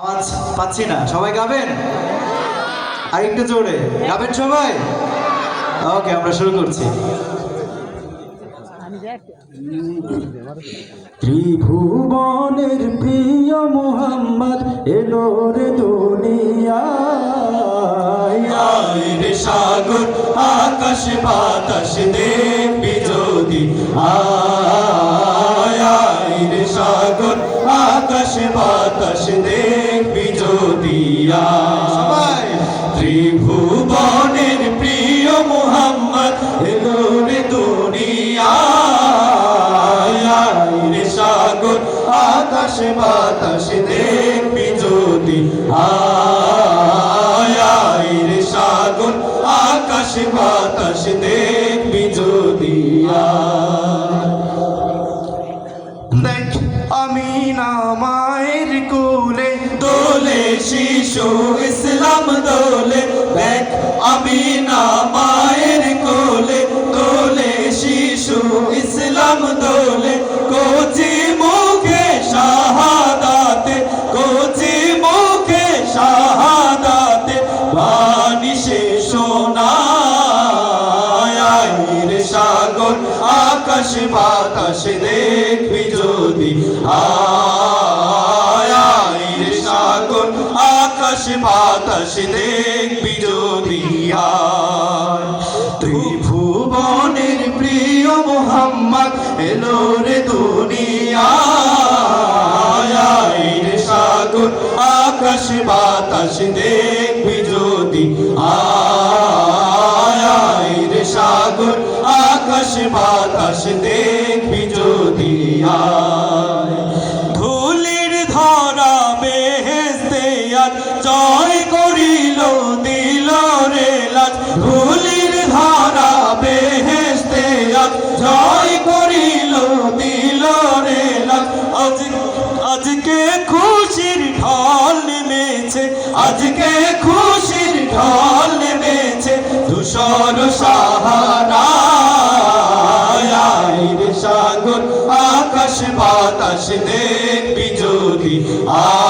আওয়াজ পাচ্ছি না। সবাই গাবেন? আর একটু জোরে। গাবেন সবাই? ওকে আমরা শুরু করছি। ত্রিভুবনের প্রিয় মোহাম্মদ এলো রে দুনিয়ায়। রে সাগর আকাশ বাতাস দেবী যদি আয় যদি সবাই। ত্রিভুবনের প্রিয় মোহাম্মদ, এলো রে দুনিয়ায়। রে সাগর, আকাশ বাতাস দেবী যদি। আয় রে সাগর, আকাশ বাতাস দেখবি যদি। দেখ, আমি না মায়ের কোলে দোলে শিশু ইসলাম দোলে, দেখ আমি না মায়ের কোলে দোলে শিশু ইসলাম দোলে, কোচি মুখে শাহাদাতে, কোচি মুখে শাহাদাতে, বাণী সে সোনায় সাগর, আকাশ বাতাস দেখবি যদি আয় আকাশ বাতাস দেখবি যদি আয় ত্রিভুবনের প্রিয় মোহাম্মদ এলো রে দুনিয়ায় রে সাগর, আকাশ বাতাস দেখবি যদি আয় সাগর, আকাশ বাতাস দেখবি যদি ধুলির ধরা জয় করিল, দিল রে লাজ। ধুলির ধরা বেহেস্তে আজ। জয় করিল, দিল রে লাজ। আজ আজকে খুশির ঢল নেমেছে। আজকে খুশির ঢল নেমেছে। ধূসর সাহারা সাগর, আকাশ বাতাস দেখবি যদি আয়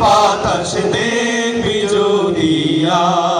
বাতাস দেখবি আয়